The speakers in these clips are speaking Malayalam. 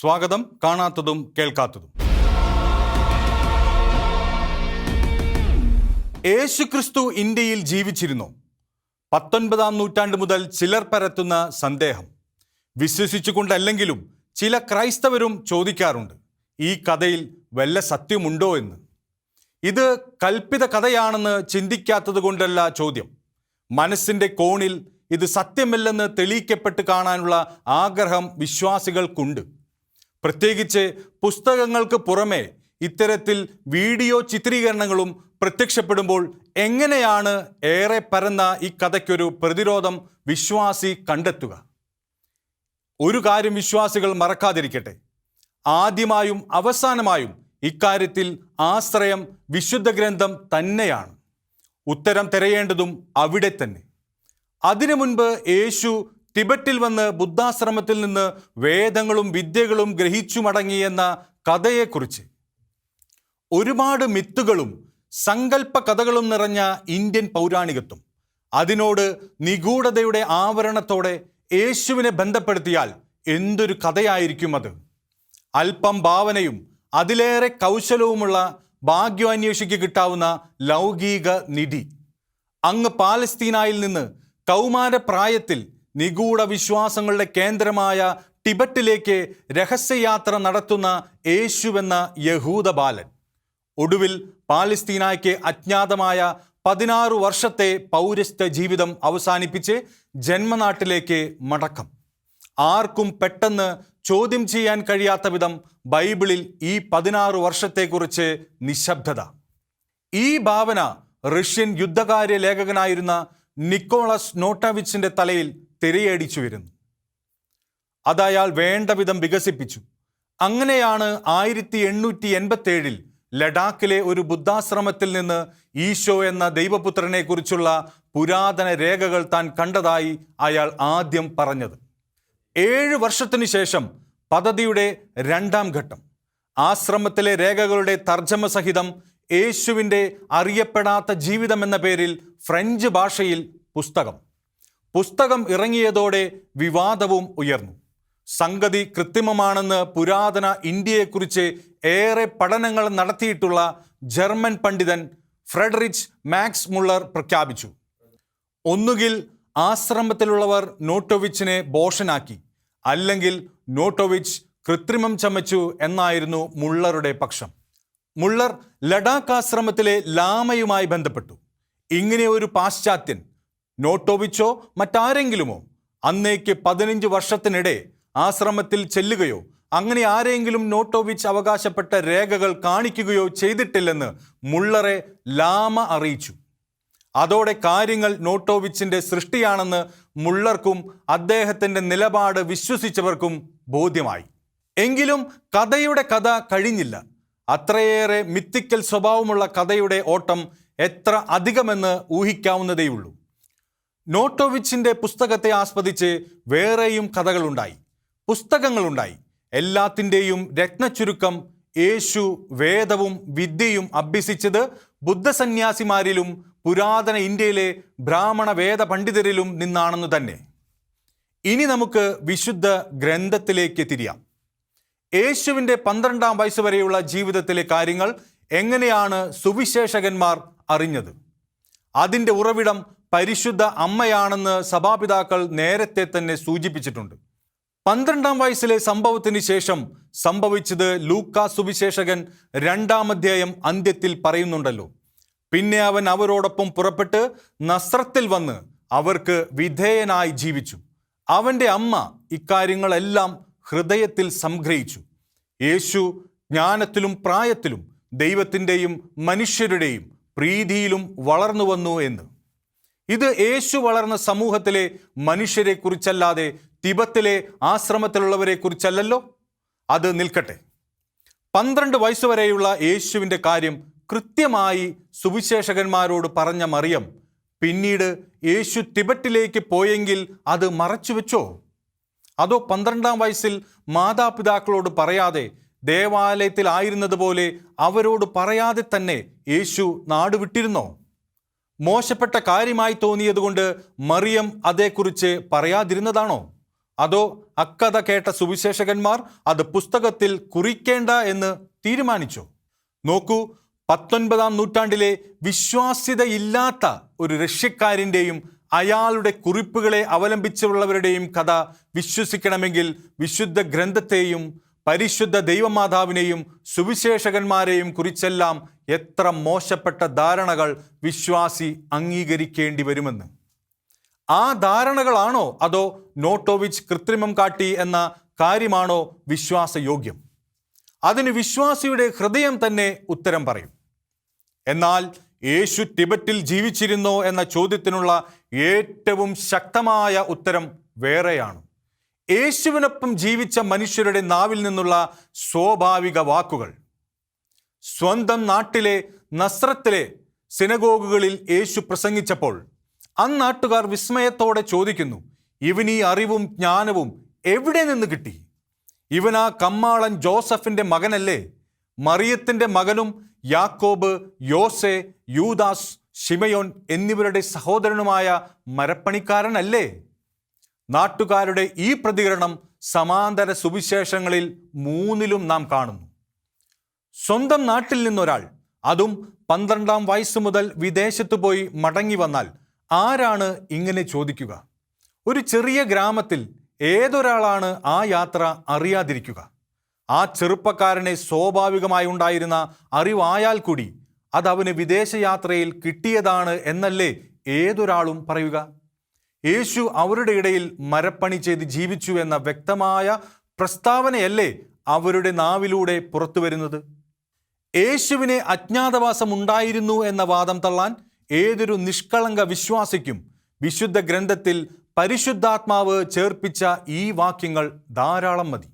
സ്വാഗതം. കാണാത്തതും കേൾക്കാത്തതും. യേശുക്രിസ്തു ഇന്ത്യയിൽ ജീവിച്ചിരുന്നു. പത്തൊൻപതാം നൂറ്റാണ്ട് മുതൽ ചിലർ പരത്തുന്ന സന്ദേഹം. വിശ്വസിച്ചുകൊണ്ടല്ലെങ്കിലും ചില ക്രൈസ്തവരും ചോദിക്കാറുണ്ട് ഈ കഥയിൽ വല്ല സത്യമുണ്ടോ എന്ന്. ഇത് കൽപ്പിത കഥയാണെന്ന് ചിന്തിക്കാത്തത് കൊണ്ടല്ല ചോദ്യം. മനസ്സിന്റെ കോണിൽ ഇത് സത്യമല്ലെന്ന് തെളിയിക്കപ്പെട്ട് കാണാനുള്ള ആഗ്രഹം വിശ്വാസികൾക്കുണ്ട്. പ്രത്യേകിച്ച് പുസ്തകങ്ങൾക്ക് പുറമെ ഇത്തരത്തിൽ വീഡിയോ ചിത്രീകരണങ്ങളും പ്രത്യക്ഷപ്പെടുമ്പോൾ എങ്ങനെയാണ് ഏറെ പരന്ന ഈ കഥയ്ക്കൊരു പ്രതിരോധം വിശ്വാസി കണ്ടെത്തുക? ഒരു കാര്യം വിശ്വാസികൾ മറക്കാതിരിക്കട്ടെ. ആദ്യമായും അവസാനമായും ഇക്കാര്യത്തിൽ ആശ്രയം വിശുദ്ധ ഗ്രന്ഥം തന്നെയാണ്. ഉത്തരം തിരയേണ്ടതും അവിടെ തന്നെ. അതിനു മുൻപ് യേശു ടിബറ്റിൽ വന്ന് ബുദ്ധാശ്രമത്തിൽ നിന്ന് വേദങ്ങളും വിദ്യകളും ഗ്രഹിച്ചു മടങ്ങിയെന്ന കഥയെക്കുറിച്ച്. ഒരുപാട് മിത്തുകളും സങ്കല്പ കഥകളും നിറഞ്ഞ ഇന്ത്യൻ പൗരാണികത്വം. അതിനോട് നിഗൂഢതയുടെ ആവരണത്തോടെ യേശുവിനെ ബന്ധപ്പെടുത്തിയാൽ എന്തൊരു കഥയായിരിക്കും അത്. അല്പം ഭാവനയും അതിലേറെ കൗശലവുമുള്ള ഭാഗ്യാന്വേഷിക്ക് കിട്ടാവുന്ന ലൗകിക നിധി. അങ്ങ് പാലസ്തീനായിൽ നിന്ന് കൗമാരപ്രായത്തിൽ നിഗൂഢ വിശ്വാസങ്ങളുടെ കേന്ദ്രമായ ടിബറ്റിലേക്ക് രഹസ്യയാത്ര നടത്തുന്ന യേശുവെന്ന യഹൂദ ബാലൻ. ഒടുവിൽ പാലസ്തീനായ്ക്ക് അജ്ഞാതമായ പതിനാറ് വർഷത്തെ പൗരസ്ത്യ ജീവിതം അവസാനിപ്പിച്ച് ജന്മനാട്ടിലേക്ക് മടക്കം. ആർക്കും പെട്ടെന്ന് ചോദ്യം ചെയ്യാൻ കഴിയാത്ത വിധം ബൈബിളിൽ ഈ പതിനാറ് വർഷത്തെക്കുറിച്ച് നിശബ്ദത. ഈ ഭാവന റഷ്യൻ യുദ്ധകാര്യ ലേഖകനായിരുന്ന നിക്കോളസ് നോട്ടാവിച്ചിന്റെ തലയിൽ തിരയടിച്ചു വരുന്നു. അത് അയാൾ വേണ്ട വിധം വികസിപ്പിച്ചു. അങ്ങനെയാണ് ആയിരത്തി എണ്ണൂറ്റി എൺപത്തി ഏഴിൽ ലഡാക്കിലെ ഒരു ബുദ്ധാശ്രമത്തിൽ നിന്ന് ഈശോ എന്ന ദൈവപുത്രനെ കുറിച്ചുള്ള പുരാതന രേഖകൾ താൻ കണ്ടതായി അയാൾ ആദ്യം പറഞ്ഞത്. ഏഴ് വർഷത്തിനു ശേഷം പദ്ധതിയുടെ രണ്ടാം ഘട്ടം. ആശ്രമത്തിലെ രേഖകളുടെ തർജമ സഹിതം യേശുവിന്റെ അറിയപ്പെടാത്ത ജീവിതം എന്ന പേരിൽ ഫ്രഞ്ച് ഭാഷയിൽ പുസ്തകം. പുസ്തകം ഇറങ്ങിയതോടെ വിവാദവും ഉയർന്നു. സംഗതി കൃത്രിമമാണെന്ന് പുരാതന ഇന്ത്യയെക്കുറിച്ച് ഏറെ പഠനങ്ങൾ നടത്തിയിട്ടുള്ള ജർമ്മൻ പണ്ഡിതൻ ഫ്രെഡറിച്ച് മാക്സ് മുള്ളർ പ്രഖ്യാപിച്ചു. ഒന്നുകിൽ ആശ്രമത്തിലുള്ളവർ നോട്ടോവിച്ചിനെ ബോഷനാക്കി അല്ലെങ്കിൽ നോട്ടോവിച്ച് കൃത്രിമം ചമച്ചു എന്നായിരുന്നു മുള്ളറുടെ പക്ഷം. മുള്ളർ ലഡാക്ക് ആശ്രമത്തിലെ ലാമയുമായി ബന്ധപ്പെട്ടു. ഇങ്ങനെ ഒരു പാശ്ചാത്യൻ നോട്ടോവിച്ചോ മറ്റാരെങ്കിലുമോ? അന്നേക്ക് പതിനഞ്ച് വർഷത്തിനിടെ ആശ്രമത്തിൽ ചെല്ലുകയോ അങ്ങനെ ആരെങ്കിലും നോട്ടോവിച്ച് അവകാശപ്പെട്ട രേഖകൾ കാണിക്കുകയോ ചെയ്തിട്ടില്ലെന്ന് മുള്ളറെ ലാമ അറിയിച്ചു. അതോടെ കാര്യങ്ങൾ നോട്ടോവിച്ചിന്റെ സൃഷ്ടിയാണെന്ന് മുള്ളർക്കും അദ്ദേഹത്തിന്റെ നിലപാട് വിശ്വസിച്ചവർക്കും ബോധ്യമായി. എങ്കിലും കഥയുടെ കഥ കഴിഞ്ഞില്ല. അത്രയേറെ മിത്തിക്കൽ സ്വഭാവമുള്ള കഥയുടെ ഓട്ടം എത്ര അധികമെന്ന് ഊഹിക്കാവുന്നതേയുള്ളൂ. നോട്ടോവിച്ചിന്റെ പുസ്തകത്തെ ആസ്പദിച്ച് വേറെയും കഥകളുണ്ടായി. പുസ്തകങ്ങളുണ്ടായി. എല്ലാത്തിന്റെയും രത്നച്ചുരുക്കം യേശു വേദവും വിദ്യയും അഭ്യസിച്ചത് ബുദ്ധസന്യാസിമാരിലും പുരാതന ഇന്ത്യയിലെ ബ്രാഹ്മണ വേദ പണ്ഡിതരിലും നിന്നാണെന്ന് തന്നെ. ഇനി നമുക്ക് വിശുദ്ധ ഗ്രന്ഥത്തിലേക്ക് തിരിയാം. യേശുവിന്റെ പന്ത്രണ്ടാം വയസ്സ് വരെയുള്ള ജീവിതത്തിലെ കാര്യങ്ങൾ എങ്ങനെയാണ് സുവിശേഷകന്മാർ അറിഞ്ഞത്? അതിന്റെ ഉറവിടം പരിശുദ്ധ അമ്മയാണെന്ന് സഭാപിതാക്കൾ നേരത്തെ തന്നെ സൂചിപ്പിച്ചിട്ടുണ്ട്. പന്ത്രണ്ടാം വയസ്സിലെ സംഭവത്തിന് ശേഷം സംഭവിച്ചത് ലൂക്ക സുവിശേഷകൻ രണ്ടാം അധ്യായം അന്ത്യത്തിൽ പറയുന്നുണ്ടല്ലോ. പിന്നെ അവൻ അവരോടൊപ്പം പുറപ്പെട്ട് നസ്രത്തിൽ വന്ന് അവർക്ക് വിധേയനായി ജീവിച്ചു. അവന്റെ അമ്മ ഇക്കാര്യങ്ങളെല്ലാം ഹൃദയത്തിൽ സംഗ്രഹിച്ചു. യേശു ജ്ഞാനത്തിലും പ്രായത്തിലും ദൈവത്തിന്റെയും മനുഷ്യരുടെയും പ്രീതിയിലും വളർന്നു വന്നു എന്ന്. ഇത് യേശു വളർന്ന സമൂഹത്തിലെ മനുഷ്യരെ കുറിച്ചല്ലാതെ തിബത്തിലെ ആശ്രമത്തിലുള്ളവരെ കുറിച്ചല്ലല്ലോ അത് നിൽക്കട്ടെ. പന്ത്രണ്ട് വയസ്സുവരെയുള്ള യേശുവിന്റെ കാര്യം കൃത്യമായി സുവിശേഷകന്മാരോട് പറഞ്ഞ മറിയം പിന്നീട് യേശു തിബറ്റിലേക്ക് പോയെങ്കിൽ അത് മറച്ചുവെച്ചോ അതോ പന്ത്രണ്ടാം വയസ്സിൽ മാതാപിതാക്കളോട് പറയാതെ ദേവാലയത്തിലായിരുന്നതുപോലെ അവരോട് പറയാതെ തന്നെ യേശു നാടുവിട്ടിരുന്നോ? മോശപ്പെട്ട കാര്യമായി തോന്നിയതുകൊണ്ട് മറിയം അതേക്കുറിച്ച് പറയാതിരുന്നതാണോ? അതോ അക്കഥ കേട്ട സുവിശേഷകന്മാർ അത് പുസ്തകത്തിൽ കുറിക്കേണ്ട എന്ന് തീരുമാനിച്ചോ? നോക്കൂ പത്തൊൻപതാം നൂറ്റാണ്ടിലെ വിശ്വാസ്യതയില്ലാത്ത ഒരു റഷ്യക്കാരന്റെയും അയാളുടെ കുറിപ്പുകളെ അവലംബിച്ചുള്ളവരുടെയും കഥ വിശ്വസിക്കണമെങ്കിൽ വിശുദ്ധ ഗ്രന്ഥത്തെയും പരിശുദ്ധ ദൈവമാതാവിനെയും സുവിശേഷകന്മാരെയും കുറിച്ചെല്ലാം എത്ര മോശപ്പെട്ട ധാരണകൾ വിശ്വാസി അംഗീകരിക്കേണ്ടി വരുമെന്ന്. ആ ധാരണകളാണോ അതോ നോട്ടോവിച്ച് കൃത്രിമം കാട്ടി എന്ന കാര്യമാണോ വിശ്വാസയോഗ്യം? അതിന് വിശ്വാസിയുടെ ഹൃദയം തന്നെ ഉത്തരം പറയും. എന്നാൽ യേശു ടിബറ്റിൽ ജീവിച്ചിരുന്നോ എന്ന ചോദ്യത്തിനുള്ള ഏറ്റവും ശക്തമായ ഉത്തരം വേറെയാണ്. യേശുവിനൊപ്പം ജീവിച്ച മനുഷ്യരുടെ നാവിൽ നിന്നുള്ള സ്വാഭാവിക വാക്കുകൾ. സ്വന്തം നാട്ടിലെ നസ്രത്തിലെ സിനഗോഗുകളിൽ യേശു പ്രസംഗിച്ചപ്പോൾ അന്നാട്ടുകാർ വിസ്മയത്തോടെ ചോദിക്കുന്നു ഇവൻ ഈ അറിവും ജ്ഞാനവും എവിടെ നിന്ന് കിട്ടി? ഇവനാ കമ്മാളൻ ജോസഫിന്റെ മകനല്ലേ? മറിയത്തിന്റെ മകനും യാക്കോബ് യോസെ യൂദാസ് ഷിമയോൻ എന്നിവരുടെ സഹോദരനുമായ മരപ്പണിക്കാരനല്ലേ? നാട്ടുകാരുടെ ഈ പ്രതികരണം സമാന്തര സുവിശേഷങ്ങളിൽ മൂന്നിലും നാം കാണുന്നു. സ്വന്തം നാട്ടിൽ നിന്നൊരാൾ അതും പന്ത്രണ്ടാം വയസ്സ് മുതൽ വിദേശത്ത് പോയി മടങ്ങി വന്നാൽ ആരാണ് ഇങ്ങനെ ചോദിക്കുക? ഒരു ചെറിയ ഗ്രാമത്തിൽ ഏതൊരാളാണ് ആ യാത്ര അറിയാതിരിക്കുക? ആ ചെറുപ്പക്കാരനെ സ്വാഭാവികമായി ഉണ്ടായിരുന്ന അറിവായാൽ കൂടി അതവന് വിദേശയാത്രയിൽ കിട്ടിയതാണ് എന്നല്ലേ ഏതൊരാളും പറയുക? യേശു അവരുടെ ഇടയിൽ മരപ്പണി ചെയ്ത് ജീവിച്ചു എന്ന വ്യക്തമായ പ്രസ്താവനയല്ലേ അവരുടെ നാവിലൂടെ പുറത്തു വരുന്നത്? യേശുവിനെ അജ്ഞാതവാസം ഉണ്ടായിരുന്നു എന്ന വാദം തള്ളാൻ ഏതൊരു നിഷ്കളങ്ക വിശ്വാസിക്കും വിശുദ്ധ ഗ്രന്ഥത്തിൽ പരിശുദ്ധാത്മാവ് ചേർപ്പിച്ച ഈ വാക്യങ്ങൾ ധാരാളം മതി.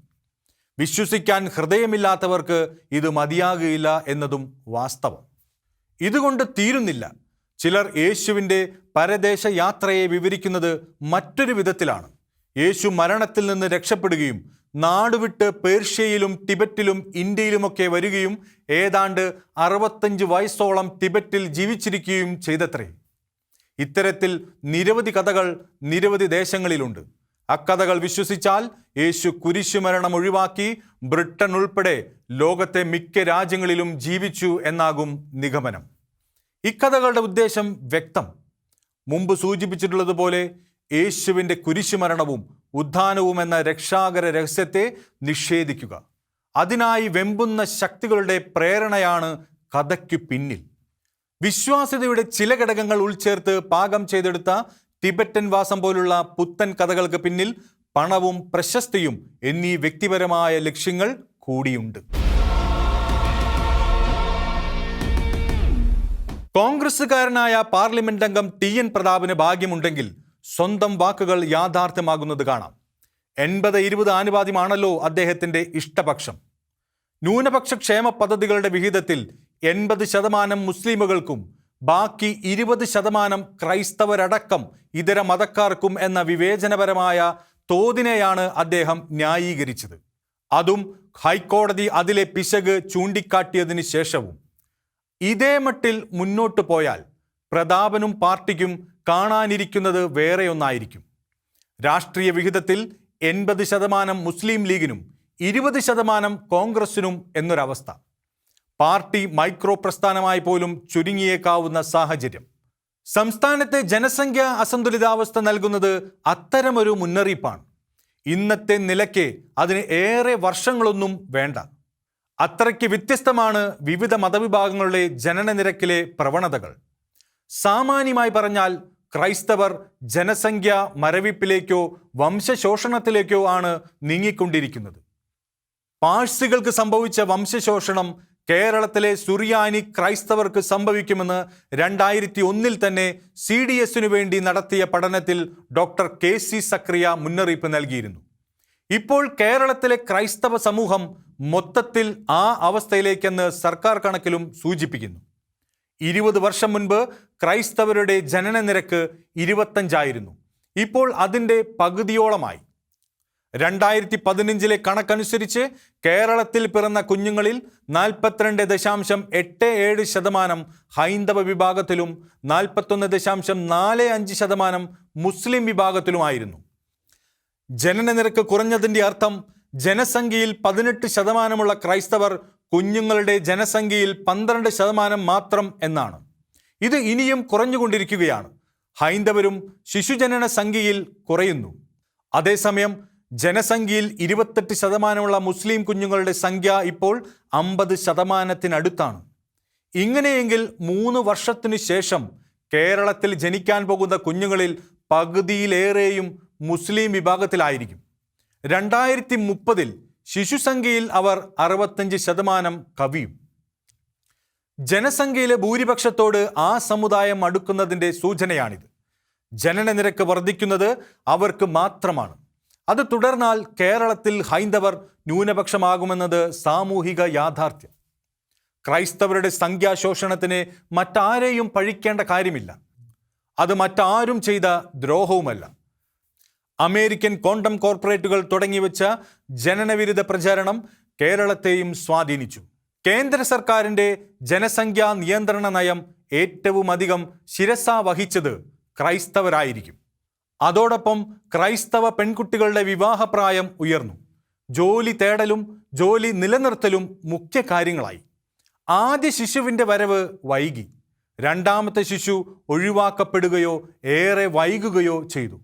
വിശ്വസിക്കാൻ ഹൃദയമില്ലാത്തവർക്ക് ഇത് മതിയാകുകയില്ല എന്നതും വാസ്തവം. ഇതുകൊണ്ട് തീരുന്നില്ല. ചിലർ യേശുവിന്റെ പരദേശ യാത്രയെ വിവരിക്കുന്നത് മറ്റൊരു വിധത്തിലാണ്. യേശു മരണത്തിൽ നിന്ന് രക്ഷപ്പെടുകയും നാടുവിട്ട് പേർഷ്യയിലും ടിബറ്റിലും ഇന്ത്യയിലുമൊക്കെ വരികയും ഏതാണ്ട് അറുപത്തഞ്ച് വയസ്സോളം ടിബറ്റിൽ ജീവിച്ചിരിക്കുകയും ചെയ്തത്രേ. ഇത്തരത്തിൽ നിരവധി കഥകൾ നിരവധി ദേശങ്ങളിലുണ്ട്. അക്കഥകൾ വിശ്വസിച്ചാൽ യേശു കുരിശുമരണം ഒഴിവാക്കി ബ്രിട്ടൻ ഉൾപ്പെടെ ലോകത്തെ മിക്ക രാജ്യങ്ങളിലും ജീവിച്ചു എന്നാകും നിഗമനം. ഇക്കഥകളുടെ ഉദ്ദേശം വ്യക്തം. മുമ്പ് സൂചിപ്പിച്ചിട്ടുള്ളതുപോലെ യേശുവിന്റെ കുരിശുമരണവും ഉദ്ധാനവും എന്ന രക്ഷാകര രഹസ്യത്തെ നിഷേധിക്കുക. അതിനായി വെമ്പുന്ന ശക്തികളുടെ പ്രേരണയാണ് കഥയ്ക്കു പിന്നിൽ. വിശ്വാസ്യതയുടെ ചില ഘടകങ്ങൾ ഉൾച്ചേർത്ത് പാകം ചെയ്തെടുത്ത ടിബറ്റൻ വാസം പോലുള്ള പുത്തൻ കഥകൾക്ക് പിന്നിൽ പണവും പ്രശസ്തിയും എന്നീ വ്യക്തിപരമായ ലക്ഷ്യങ്ങൾ കൂടിയുണ്ട്. കോൺഗ്രസുകാരനായ പാർലമെന്റ് അംഗം ടി എൻ പ്രതാപിന് ഭാഗ്യമുണ്ടെങ്കിൽ സ്വന്തം വാക്കുകൾ യാഥാർത്ഥ്യമാകുന്നത് കാണാം. എൺപത് ഇരുപത് ആനുപാതിമാണല്ലോ അദ്ദേഹത്തിന്റെ ഇഷ്ടപക്ഷം. ന്യൂനപക്ഷ ക്ഷേമ പദ്ധതികളുടെ വിഹിതത്തിൽ എൺപത് ശതമാനം മുസ്ലിമുകൾക്കും ബാക്കി ഇരുപത് ശതമാനം ക്രൈസ്തവരടക്കം ഇതര മതക്കാർക്കും എന്ന വിവേചനപരമായ തോതിനെയാണ് അദ്ദേഹം ന്യായീകരിച്ചത്. അതും ഹൈക്കോടതി അതിലെ പിശക് ചൂണ്ടിക്കാട്ടിയതിന് ശേഷവും. ഇതേ മട്ടിൽ മുന്നോട്ട് പോയാൽ പ്രതാപനും പാർട്ടിക്കും കാണാനിരിക്കുന്നത് വേറെയൊന്നായിരിക്കും രാഷ്ട്രീയ വിഹിതത്തിൽ എൺപത് ശതമാനം മുസ്ലിം ലീഗിനും ഇരുപത് ശതമാനം കോൺഗ്രസിനും എന്നൊരവസ്ഥ. പാർട്ടി മൈക്രോ പ്രസ്ഥാനമായി പോലും ചുരുങ്ങിയേക്കാവുന്ന സാഹചര്യം. സംസ്ഥാനത്തെ ജനസംഖ്യ അസന്തുലിതാവസ്ഥ നൽകുന്നത് അത്തരമൊരു മുന്നറിയിപ്പാണ്. ഇന്നത്തെ നിലയ്ക്ക് അതിന് ഏറെ വർഷങ്ങളൊന്നും വേണ്ട. അത്രയ്ക്ക് വ്യത്യസ്തമാണ് വിവിധ മതവിഭാഗങ്ങളുടെ ജനന നിരക്കിലെ പ്രവണതകൾ. സാമാന്യമായി പറഞ്ഞാൽ ക്രൈസ്തവർ ജനസംഖ്യ മരവിപ്പിലേക്കോ വംശശോഷണത്തിലേക്കോ ആണ് നീങ്ങിക്കൊണ്ടിരിക്കുന്നത്. പാഴ്സികൾക്ക് സംഭവിച്ച വംശശോഷണം കേരളത്തിലെ സുറിയാനി ക്രൈസ്തവർക്ക് സംഭവിക്കുമെന്ന് രണ്ടായിരത്തി ഒന്നിൽ തന്നെ സി ഡി എസിനു വേണ്ടി നടത്തിയ പഠനത്തിൽ ഡോക്ടർ കെ സി സക്രിയ മുന്നറിയിപ്പ് നൽകിയിരുന്നു. ഇപ്പോൾ കേരളത്തിലെ ക്രൈസ്തവ സമൂഹം മൊത്തത്തിൽ ആ അവസ്ഥയിലേക്കെന്ന് സർക്കാർ കണക്കിലും സൂചിപ്പിക്കുന്നു. ഇരുപത് വർഷം മുൻപ് ക്രൈസ്തവരുടെ ജനന നിരക്ക് ഇരുപത്തഞ്ചായിരുന്നു. ഇപ്പോൾ അതിന്റെ പകുതിയോളമായി. രണ്ടായിരത്തി പതിനഞ്ചിലെ കണക്കനുസരിച്ച് കേരളത്തിൽ പിറന്ന കുഞ്ഞുങ്ങളിൽ നാൽപ്പത്തിരണ്ട് ദശാംശം എട്ട് ഏഴ് ശതമാനം ഹൈന്ദവ വിഭാഗത്തിലും നാൽപ്പത്തൊന്ന് ദശാംശം നാല് അഞ്ച് ശതമാനം മുസ്ലിം വിഭാഗത്തിലുമായിരുന്നു. ജനന നിരക്ക് കുറഞ്ഞതിന്റെ അർത്ഥം ജനസംഖ്യയിൽ പതിനെട്ട് ശതമാനമുള്ള ക്രൈസ്തവർ കുഞ്ഞുങ്ങളുടെ ജനസംഖ്യയിൽ പന്ത്രണ്ട് ശതമാനം മാത്രം എന്നാണ്. ഇത് ഇനിയും കുറഞ്ഞുകൊണ്ടിരിക്കുകയാണ്. ഹൈന്ദവരും ശിശുജനന സംഖ്യയിൽ കുറയുന്നു. അതേസമയം ജനസംഖ്യയിൽ ഇരുപത്തെട്ട് ശതമാനമുള്ള മുസ്ലിം കുഞ്ഞുങ്ങളുടെ സംഖ്യ ഇപ്പോൾ അമ്പത് ശതമാനത്തിനടുത്താണ്. ഇങ്ങനെയെങ്കിൽ മൂന്ന് വർഷത്തിനു ശേഷം കേരളത്തിൽ ജനിക്കാൻ പോകുന്ന കുഞ്ഞുങ്ങളിൽ പകുതിയിലേറെയും മുസ്ലിം വിഭാഗത്തിലായിരിക്കും. രണ്ടായിരത്തി മുപ്പതിൽ ശിശുസംഖ്യയിൽ അവർ അറുപത്തഞ്ച് ശതമാനം കവിയും. ജനസംഖ്യയിലെ ഭൂരിപക്ഷത്തോട് ആ സമുദായം അടുക്കുന്നതിന്റെ സൂചനയാണിത്. ജനന നിരക്ക് വർദ്ധിക്കുന്നത് അവർക്ക് മാത്രമാണ്. അത് തുടർന്നാൽ കേരളത്തിൽ ഹൈന്ദവർ ന്യൂനപക്ഷമാകുമെന്നത് സാമൂഹിക യാഥാർത്ഥ്യം. ക്രൈസ്തവരുടെ സംഖ്യാശോഷണത്തിന് മറ്റാരെയും പഴിക്കേണ്ട കാര്യമില്ല. അത് മറ്റാരും ചെയ്ത ദ്രോഹവുമല്ല. അമേരിക്കൻ കോണ്ടം കോർപ്പറേറ്റുകൾ തുടങ്ങിവെച്ച ജനനവിരുദ്ധ പ്രചാരണം കേരളത്തെയും സ്വാധീനിച്ചു. കേന്ദ്ര സർക്കാരിന്റെ ജനസംഖ്യാ നിയന്ത്രണ നയം ഏറ്റവും അധികം ശിരസ വഹിച്ചത് ക്രൈസ്തവരായിരിക്കും. അതോടൊപ്പം ക്രൈസ്തവ പെൺകുട്ടികളുടെ വിവാഹപ്രായം ഉയർന്നു. ജോലി തേടലും ജോലി നിലനിർത്തലും മുഖ്യ കാര്യങ്ങളായി. ആദ്യ ശിശുവിന്റെ വരവ് വൈകി. രണ്ടാമത്തെ ശിശു ഒഴിവാക്കപ്പെടുകയോ ഏറെ വൈകുകയോ ചെയ്തു.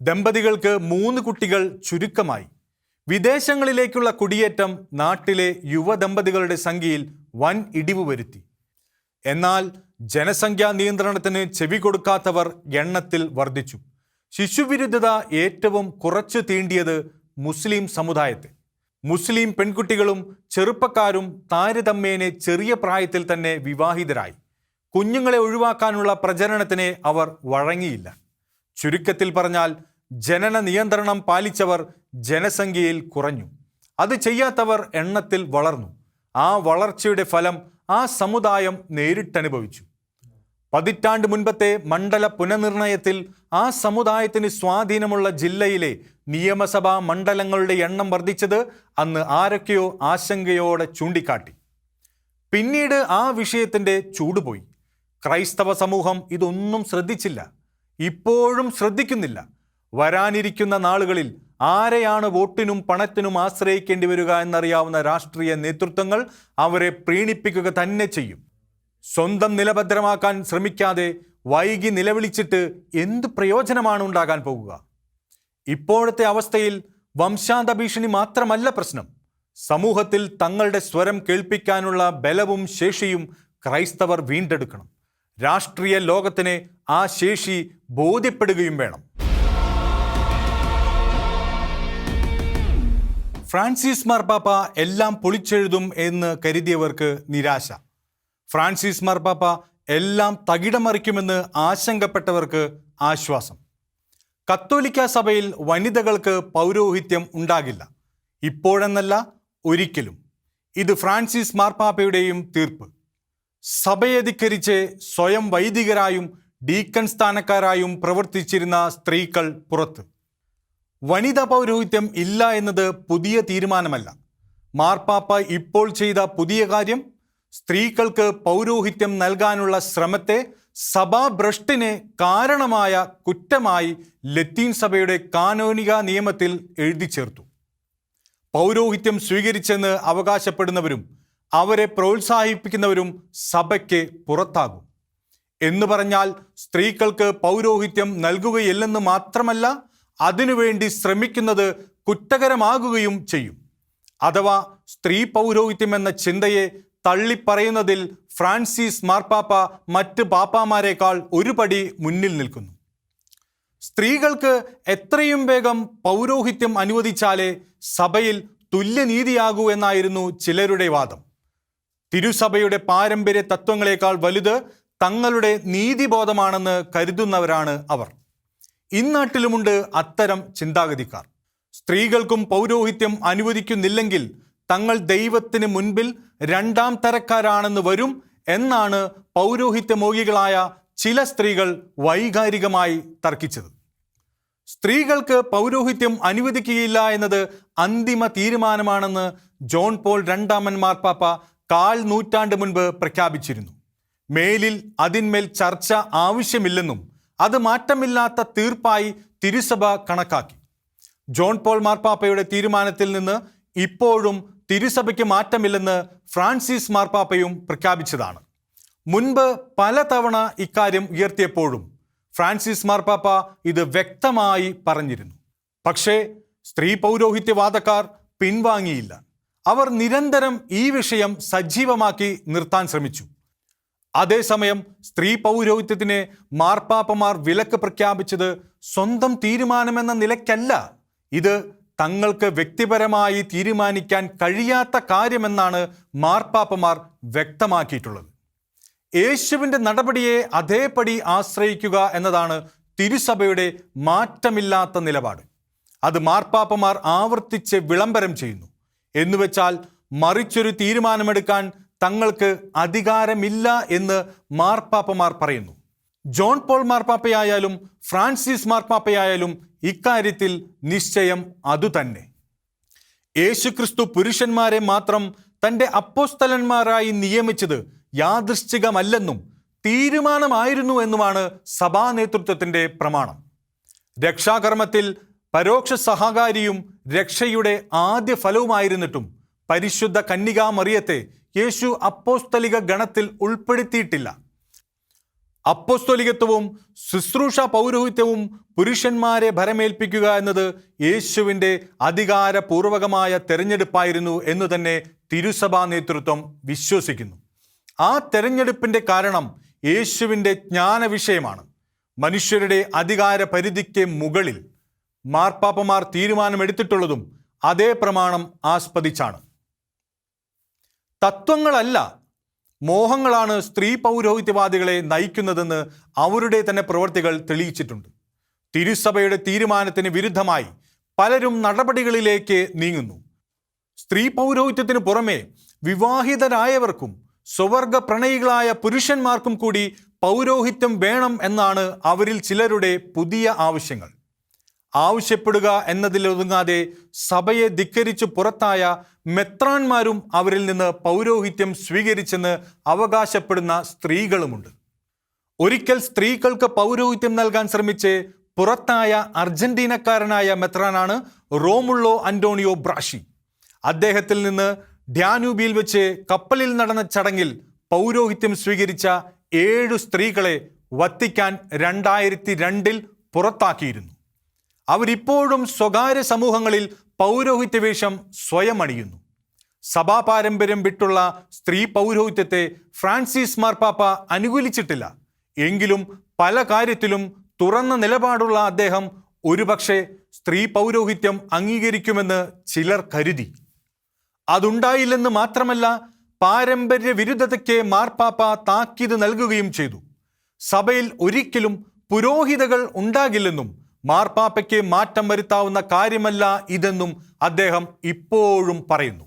ദമ്പതികൾക്ക് മൂന്ന് കുട്ടികൾ ചുരുക്കമായി. വിദേശങ്ങളിലേക്കുള്ള കുടിയേറ്റം നാട്ടിലെ യുവദമ്പതികളുടെ സംഖ്യയിൽ വൻ ഇടിവ് വരുത്തി. എന്നാൽ ജനസംഖ്യാ നിയന്ത്രണത്തിന് ചെവി കൊടുക്കാത്തവർ എണ്ണത്തിൽ വർദ്ധിച്ചു. ശിശുവിരുദ്ധത ഏറ്റവും കുറച്ചു തീണ്ടിയത് മുസ്ലിം സമുദായത്തെ. മുസ്ലിം പെൺകുട്ടികളും ചെറുപ്പക്കാരും താരതമ്യേനെ ചെറിയ പ്രായത്തിൽ തന്നെ വിവാഹിതരായി. കുഞ്ഞുങ്ങളെ ഒഴിവാക്കാനുള്ള പ്രചരണത്തിന് അവർ വഴങ്ങിയില്ല. ചുരുക്കത്തിൽ പറഞ്ഞാൽ ജനന നിയന്ത്രണം പാലിച്ചവർ ജനസംഖ്യയിൽ കുറഞ്ഞു. അത് ചെയ്യാത്തവർ എണ്ണത്തിൽ വളർന്നു. ആ വളർച്ചയുടെ ഫലം ആ സമുദായം നേരിട്ടനുഭവിച്ചു. പതിറ്റാണ്ട് മുൻപത്തെ മണ്ഡല പുനർനിർണയത്തിൽ ആ സമുദായത്തിന് സ്വാധീനമുള്ള ജില്ലയിലെ നിയമസഭാ മണ്ഡലങ്ങളുടെ എണ്ണം വർദ്ധിച്ചത് അന്ന് ആരൊക്കെയോ ആശങ്കയോടെ ചൂണ്ടിക്കാട്ടി. പിന്നീട് ആ വിഷയത്തിന്റെ ചൂടുപോയി. ക്രൈസ്തവ സമൂഹം ഇതൊന്നും ശ്രദ്ധിച്ചില്ല. ഇപ്പോഴും ശ്രദ്ധിക്കുന്നില്ല. വരാനിരിക്കുന്ന നാളുകളിൽ ആരെയാണ് വോട്ടിനും പണത്തിനും ആശ്രയിക്കേണ്ടി വരിക എന്നറിയാവുന്ന രാഷ്ട്രീയ നേതൃത്വങ്ങൾ അവരെ പ്രീണിപ്പിക്കുക തന്നെ ചെയ്യും. സ്വന്തം നിലഭദ്രമാക്കാൻ ശ്രമിക്കാതെ വൈകി നിലവിളിച്ചിട്ട് എന്ത് പ്രയോജനമാണ് ഉണ്ടാകാൻ പോകുക? ഇപ്പോഴത്തെ അവസ്ഥയിൽ വംശാന്ത ഭീഷണി മാത്രമല്ല പ്രശ്നം. സമൂഹത്തിൽ തങ്ങളുടെ സ്വരം കേൾപ്പിക്കാനുള്ള ബലവും ശേഷിയും ക്രൈസ്തവർ വീണ്ടെടുക്കണം. രാഷ്ട്രീയ ലോകത്തിന് ആ ശേഷി ബോധ്യപ്പെടുകയും വേണം. ഫ്രാൻസിസ് മാർപ്പാപ്പ എല്ലാം പൊളിച്ചെഴുതും എന്ന് കരുതിയവർക്ക് നിരാശ. ഫ്രാൻസിസ് മാർപ്പാപ്പ എല്ലാം തകിടമറിക്കുമെന്ന് ആശങ്കപ്പെട്ടവർക്ക് ആശ്വാസം. കത്തോലിക്ക സഭയിൽ വനിതകൾക്ക് പൗരോഹിത്യം ഉണ്ടാകില്ല. ഇപ്പോഴെന്നല്ല ഒരിക്കലും. ഇത് ഫ്രാൻസിസ് മാർപ്പാപ്പയുടെയും തീർപ്പ്. സഭയെ ധിക്കരിച്ച് സ്വയം വൈദികരായും ഡീക്കൺ സ്ഥാനക്കാരായും പ്രവർത്തിച്ചിരുന്ന സ്ത്രീകൾ പുറത്ത്. വനിതാ പൗരോഹിത്യം ഇല്ല എന്നത് പുതിയ തീരുമാനമല്ല. മാർപ്പാപ്പ ഇപ്പോൾ ചെയ്ത പുതിയ കാര്യം സ്ത്രീകൾക്ക് പൗരോഹിത്യം നൽകാനുള്ള ശ്രമത്തെ സഭാഭ്രഷ്ടിന് കാരണമായ കുറ്റമായി ലത്തീൻ സഭയുടെ കാനോനിക നിയമത്തിൽ എഴുതി ചേർത്തു പൗരോഹിത്യം സ്വീകരിച്ചെന്ന് അവകാശപ്പെടുന്നവരും അവരെ പ്രോത്സാഹിപ്പിക്കുന്നവരും സഭയ്ക്ക് പുറത്താകും. എന്ന് പറഞ്ഞാൽ സ്ത്രീകൾക്ക് പൗരോഹിത്യം നൽകുകയില്ലെന്ന് മാത്രമല്ല അതിനുവേണ്ടി ശ്രമിക്കുന്നത് കുറ്റകരമാകുകയും ചെയ്യും. അഥവാ സ്ത്രീ പൗരോഹിത്യം എന്ന ചിന്തയെ തള്ളിപ്പറയുന്നതിൽ ഫ്രാൻസിസ് മാർപ്പാപ്പ മറ്റ് പാപ്പാമാരെക്കാൾ ഒരുപടി മുന്നിൽ നിൽക്കുന്നു. സ്ത്രീകൾക്ക് എത്രയും വേഗം പൗരോഹിത്യം അനുവദിച്ചാലേ സഭയിൽ തുല്യനീതിയാകൂ എന്നായിരുന്നു ചിലരുടെ വാദം. തിരുസഭയുടെ പാരമ്പര്യ തത്വങ്ങളെക്കാൾ വലുത് തങ്ങളുടെ നീതിബോധമാണെന്ന് കരുതുന്നവരാണ് അവർ. ഇന്നാട്ടിലുമുണ്ട് അത്തരം ചിന്താഗതിക്കാർ. സ്ത്രീകൾക്കും പൗരോഹിത്യം അനുവദിക്കുന്നില്ലെങ്കിൽ തങ്ങൾ ദൈവത്തിന് മുൻപിൽ രണ്ടാം തരക്കാരാണെന്ന് വരും എന്നാണ് പൗരോഹിത്യമോഹികളായ ചില സ്ത്രീകൾ വൈകാരികമായി തർക്കിച്ചത്. സ്ത്രീകൾക്ക് പൗരോഹിത്യം അനുവദിക്കുകയില്ല എന്നത് അന്തിമ തീരുമാനമാണെന്ന് ജോൺ പോൾ രണ്ടാമൻ മാർപ്പാപ്പ കാൽ നൂറ്റാണ്ട് മുൻപ് പ്രഖ്യാപിച്ചിരുന്നു. മേലിൽ അതിന്മേൽ ചർച്ച ആവശ്യമില്ലെന്നും അത് മാറ്റമില്ലാത്ത തീർപ്പായി തിരുസഭ കണക്കാക്കി. ജോൺ പോൾ മാർപ്പാപ്പയുടെ തീരുമാനത്തിൽ നിന്ന് ഇപ്പോഴും തിരുസഭയ്ക്ക് മാറ്റമില്ലെന്ന് ഫ്രാൻസിസ് മാർപ്പാപ്പയും പ്രഖ്യാപിച്ചതാണ്. മുൻപ് പലതവണ ഇക്കാര്യം ഉയർത്തിയപ്പോഴും ഫ്രാൻസിസ് മാർപ്പാപ്പ ഇത് വ്യക്തമായി പറഞ്ഞിരുന്നു. പക്ഷേ സ്ത്രീ പൗരോഹിത്യവാദക്കാർ പിൻവാങ്ങിയില്ല. അവർ നിരന്തരം ഈ വിഷയം സജീവമാക്കി നിർത്താൻ ശ്രമിച്ചു. അതേസമയം സ്ത്രീ പൗരോഹിത്യത്തിന് മാർപ്പാപ്പമാർ വിലക്ക് പ്രഖ്യാപിച്ചത് സ്വന്തം തീരുമാനമെന്ന നിലയ്ക്കല്ല. ഇത് തങ്ങൾക്ക് വ്യക്തിപരമായി തീരുമാനിക്കാൻ കഴിയാത്ത കാര്യമെന്നാണ് മാർപ്പാപ്പമാർ വ്യക്തമാക്കിയിട്ടുള്ളത്. യേശുവിന്റെ നടപടിയെ അതേപടി ആശ്രയിക്കുക എന്നതാണ് തിരുസഭയുടെ മാറ്റമില്ലാത്ത നിലപാട്. അത് മാർപ്പാപ്പമാർ ആവർത്തിച്ച് വിളംബരം ചെയ്യുന്നു. എന്നുവെച്ചാൽ മറിച്ചൊരു തീരുമാനമെടുക്കാൻ തങ്ങൾക്ക് അധികാരമില്ല എന്ന് മാർപ്പാപ്പമാർ പറയുന്നു. ജോൺ പോൾ മാർപ്പാപ്പയായാലും ഫ്രാൻസിസ് മാർപ്പാപ്പയായാലും ഇക്കാര്യത്തിൽ നിശ്ചയം അതുതന്നെ യേശുക്രിസ്തു പുരുഷന്മാരെ മാത്രം തന്റെ അപ്പോസ്തലന്മാരായി നിയമിച്ചത് യാദൃശ്ചികമല്ലെന്നും തീരുമാനമായിരുന്നു എന്നുമാണ് സഭാ നേതൃത്വത്തിന്റെ പ്രമാണം. രക്ഷാകർമ്മത്തിൽ പരോക്ഷ സഹകാരിയും രക്ഷയുടെ ആദ്യ ഫലവുമായിരുന്നിട്ടും പരിശുദ്ധ കന്നികാ മറിയത്തെ യേശു അപ്പോസ്തലിക ഗണത്തിൽ ഉൾപ്പെടുത്തിയിട്ടില്ല. അപ്പോസ്തോലികത്വവും ശുശ്രൂഷ പൗരോഹിത്യവും പുരുഷന്മാരെ ഭരമേൽപ്പിക്കുക എന്നത് യേശുവിന്റെ അധികാരപൂർവകമായ തെരഞ്ഞെടുപ്പായിരുന്നു എന്ന് തന്നെ തിരുസഭാ നേതൃത്വം വിശ്വസിക്കുന്നു. ആ തെരഞ്ഞെടുപ്പിന്റെ കാരണം യേശുവിന്റെ ജ്ഞാന വിഷയമാണ് മനുഷ്യരുടെ അധികാര പരിധിക്ക് മുകളിൽ മാർപ്പാപ്പമാർ തീരുമാനമെടുത്തിട്ടുള്ളതും അതേ പ്രമാണം ആസ്പദിച്ചാണ്. തത്വങ്ങളല്ല മോഹങ്ങളാണ് സ്ത്രീ പൗരോഹിത്യവാദികളെ നയിക്കുന്നതെന്ന് അവരുടെ തന്നെ പ്രവർത്തികൾ തെളിയിച്ചിട്ടുണ്ട്. തിരുസഭയുടെ തീരുമാനത്തിന് വിരുദ്ധമായി പലരും നടപടികളിലേക്ക് നീങ്ങുന്നു. സ്ത്രീ പൗരോഹിത്യത്തിന് പുറമെ വിവാഹിതരായവർക്കും സ്വവർഗ പ്രണയികളായ പുരുഷന്മാർക്കും കൂടി പൗരോഹിത്യം വേണം എന്നാണ് അവരിൽ ചിലരുടെ പുതിയ ആവശ്യങ്ങൾ. ആവശ്യപ്പെടുക എന്നതിലൊതുങ്ങാതെ സഭയെ ധിക്കരിച്ച് പുറത്തായ മെത്രാന്മാരും അവരിൽ നിന്ന് പൗരോഹിത്യം സ്വീകരിച്ചെന്ന് അവകാശപ്പെടുന്ന സ്ത്രീകളുമുണ്ട്. ഒരിക്കൽ സ്ത്രീകൾക്ക് പൗരോഹിത്യം നൽകാൻ ശ്രമിച്ച് പുറത്തായ അർജന്റീനക്കാരനായ മെത്രാനാണ് റോമുള്ളോ അന്റോണിയോ ബ്രാഷി. അദ്ദേഹത്തിൽ നിന്ന് ഡ്യാനൂബിയിൽ വെച്ച് കപ്പലിൽ നടന്ന ചടങ്ങിൽ പൗരോഹിത്യം സ്വീകരിച്ച ഏഴു സ്ത്രീകളെ വത്തിക്കാൻ രണ്ടായിരത്തി രണ്ടിൽ പുറത്താക്കിയിരുന്നു. അവരിപ്പോഴും സ്വകാര്യ സമൂഹങ്ങളിൽ പൗരോഹിത്യ വേഷം സ്വയം അണിയുന്നു സഭാ പാരമ്പര്യം വിട്ടുള്ള സ്ത്രീ പൗരോഹിത്യത്തെ ഫ്രാൻസിസ് മാർപ്പാപ്പ അനുകൂലിച്ചിട്ടില്ല. എങ്കിലും പല കാര്യത്തിലും തുറന്ന നിലപാടുള്ള അദ്ദേഹം ഒരുപക്ഷെ സ്ത്രീ പൗരോഹിത്യം അംഗീകരിക്കുമെന്ന് ചിലർ കരുതി. അതുണ്ടായില്ലെന്ന് മാത്രമല്ല പാരമ്പര്യ വിരുദ്ധതയ്ക്ക് മാർപ്പാപ്പ താക്കീത് നൽകുകയും ചെയ്തു. സഭയിൽ ഒരിക്കലും പുരോഹിതകൾ ഉണ്ടാകില്ലെന്നും മാർപ്പാപ്പയ്ക്ക് മാറ്റം വരുത്താവുന്ന കാര്യമല്ല ഇതെന്നും അദ്ദേഹം ഇപ്പോഴും പറയുന്നു.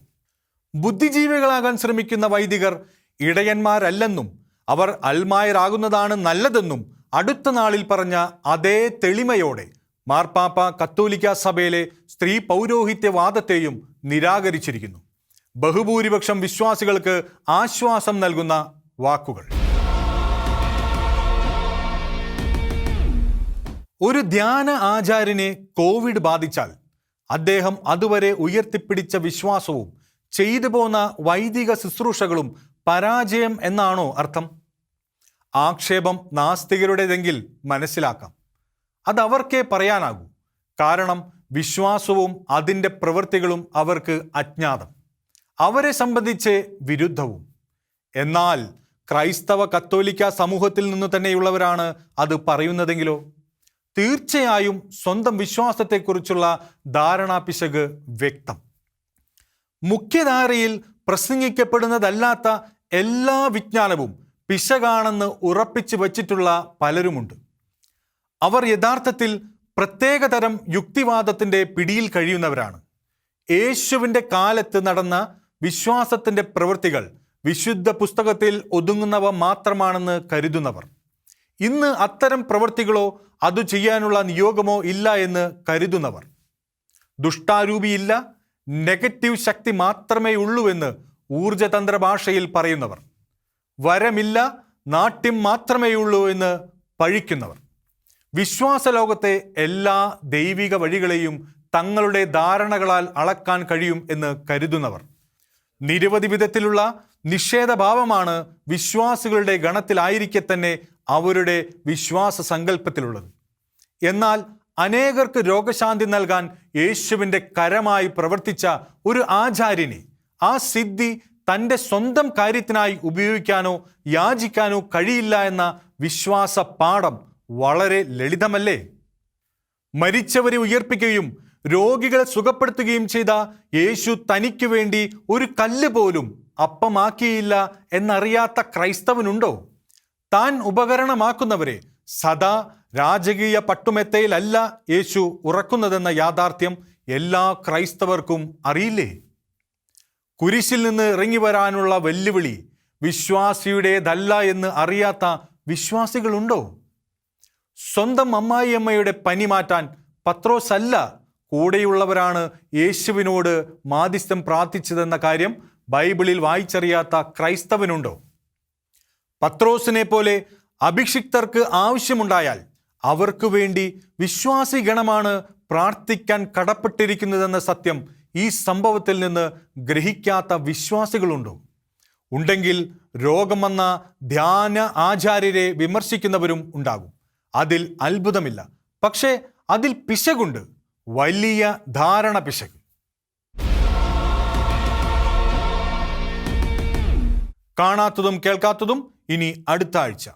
ബുദ്ധിജീവികളാകാൻ ശ്രമിക്കുന്ന വൈദികർ ഇടയന്മാരല്ലെന്നും അവർ അൽമായരാകുന്നതാണ് നല്ലതെന്നും അടുത്ത നാളിൽ പറഞ്ഞ അതേ തെളിമയോടെ മാർപ്പാപ്പ കത്തോലിക്ക സഭയിലെ സ്ത്രീ പൗരോഹിത്യവാദത്തെയും നിരാകരിച്ചിരിക്കുന്നു. ബഹുഭൂരിപക്ഷം വിശ്വാസികൾക്ക് ആശ്വാസം നൽകുന്ന വാക്കുകൾ. ഒരു ധ്യാന ആചാര്യനെ കോവിഡ് ബാധിച്ചാൽ അദ്ദേഹം അതുവരെ ഉയർത്തിപ്പിടിച്ച വിശ്വാസവും ചെയ്തു പോന്ന വൈദിക ശുശ്രൂഷകളും പരാജയം എന്നാണോ അർത്ഥം? ആക്ഷേപം നാസ്തികരുടേതെങ്കിൽ മനസ്സിലാക്കാം. അതവർക്കേ പറയാനാകൂ. കാരണം വിശ്വാസവും അതിന്റെ പ്രവൃത്തികളും അവർക്ക് അജ്ഞാതം. അവരെ സംബന്ധിച്ച് വിരുദ്ധവും. എന്നാൽ ക്രൈസ്തവ കത്തോലിക്ക സമൂഹത്തിൽ നിന്ന് തന്നെയുള്ളവരാണ് അത് പറയുന്നതെങ്കിലോ? തീർച്ചയായും സ്വന്തം വിശ്വാസത്തെക്കുറിച്ചുള്ള ധാരണാപിശക് വ്യക്തം. മുഖ്യധാരയിൽ പ്രസംഗിക്കപ്പെടുന്നതല്ലാത്ത എല്ലാ വിജ്ഞാനവും പിശകാണെന്ന് ഉറപ്പിച്ചു വച്ചിട്ടുള്ള പലരുമുണ്ട്. അവർ യഥാർത്ഥത്തിൽ പ്രത്യേകതരം യുക്തിവാദത്തിന്റെ പിടിയിൽ കഴിയുന്നവരാണ്. യേശുവിന്റെ കാലത്ത് നടന്ന വിശ്വാസത്തിന്റെ പ്രവൃത്തികൾ വിശുദ്ധ പുസ്തകത്തിൽ ഒതുങ്ങുന്നവ മാത്രമാണെന്ന് കരുതുന്നവർ. ഇന്ന് അത്തരം പ്രവൃത്തികളോ അത് ചെയ്യാനുള്ള നിയോഗമോ ഇല്ല എന്ന് കരുതുന്നവർ. ദുഷ്ടാരൂപിയില്ല നെഗറ്റീവ് ശക്തി മാത്രമേ ഉള്ളൂ എന്ന് ഊർജതന്ത്ര ഭാഷയിൽ പറയുന്നവർ. വരമില്ല നാട്യം മാത്രമേ ഉള്ളൂ എന്ന് പഴിക്കുന്നവർ. വിശ്വാസ ലോകത്തെ എല്ലാ ദൈവിക വഴികളെയും തങ്ങളുടെ ധാരണകളാൽ അളക്കാൻ കഴിയും എന്ന് കരുതുന്നവർ. നിരവധി വിധത്തിലുള്ള നിഷേധഭാവമാണ് വിശ്വാസികളുടെ ഗണത്തിലായിരിക്കെ തന്നെ അവരുടെ വിശ്വാസ സങ്കല്പത്തിലുള്ളത് എന്നാൽ അനേകർക്ക് രോഗശാന്തി നൽകാൻ യേശുവിന്റെ കരമായി പ്രവർത്തിച്ച ഒരു ആചാര്യനെ ആ സിദ്ധി തന്റെ സ്വന്തം കാര്യത്തിനായി ഉപയോഗിക്കാനോ യാചിക്കാനോ കഴിയില്ല എന്ന വിശ്വാസ പാഠം വളരെ ലളിതമല്ലേ? മരിച്ചവരെ ഉയർപ്പിക്കുകയും രോഗികളെ സുഖപ്പെടുത്തുകയും ചെയ്ത യേശു തനിക്ക് വേണ്ടി ഒരു കല്ല് പോലും അപ്പമാക്കിയില്ല എന്നറിയാത്ത ക്രൈസ്തവനുണ്ടോ? താൻ ഉപകരണമാക്കുന്നവരെ സദാ രാജകീയ പട്ടുമെത്തയിലല്ല യേശു ഉറക്കുന്നതെന്ന യാഥാർത്ഥ്യം എല്ലാ ക്രൈസ്തവർക്കും അറിയില്ലേ? കുരിശിൽ നിന്ന് ഇറങ്ങി വരാനുള്ള വെല്ലുവിളി വിശ്വാസിയുടേതല്ല എന്ന് അറിയാത്ത വിശ്വാസികളുണ്ടോ? സ്വന്തം അമ്മായിയമ്മയുടെ പനി മാറ്റാൻ പത്രോസല്ല കൂടെയുള്ളവരാണ് യേശുവിനോട് മാധ്യസ്ഥം പ്രാർത്ഥിച്ചതെന്ന കാര്യം ബൈബിളിൽ വായിച്ചറിയാത്ത ക്രൈസ്തവനുണ്ടോ? പത്രോസിനെ പോലെ അഭിഷിക്തർക്ക് ആവശ്യമുണ്ടായാൽ അവർക്ക് വേണ്ടി വിശ്വാസിഗണമാണ് പ്രാർത്ഥിക്കാൻ കടപ്പെട്ടിരിക്കുന്നതെന്ന സത്യം ഈ സംഭവത്തിൽ നിന്ന് ഗ്രഹിക്കാത്ത വിശ്വാസികളുണ്ടോ? ഉണ്ടെങ്കിൽ രോഗം വന്ന ധ്യാന ആചാര്യരെ വിമർശിക്കുന്നവരും ഉണ്ടാകും. അതിൽ അത്ഭുതമില്ല. പക്ഷേ അതിൽ പിശകുണ്ട്. വലിയ ധാരണ പിശക്. കാണാത്തതും കേൾക്കാത്തതും ഇനി അടുത്ത ആഴ്ച.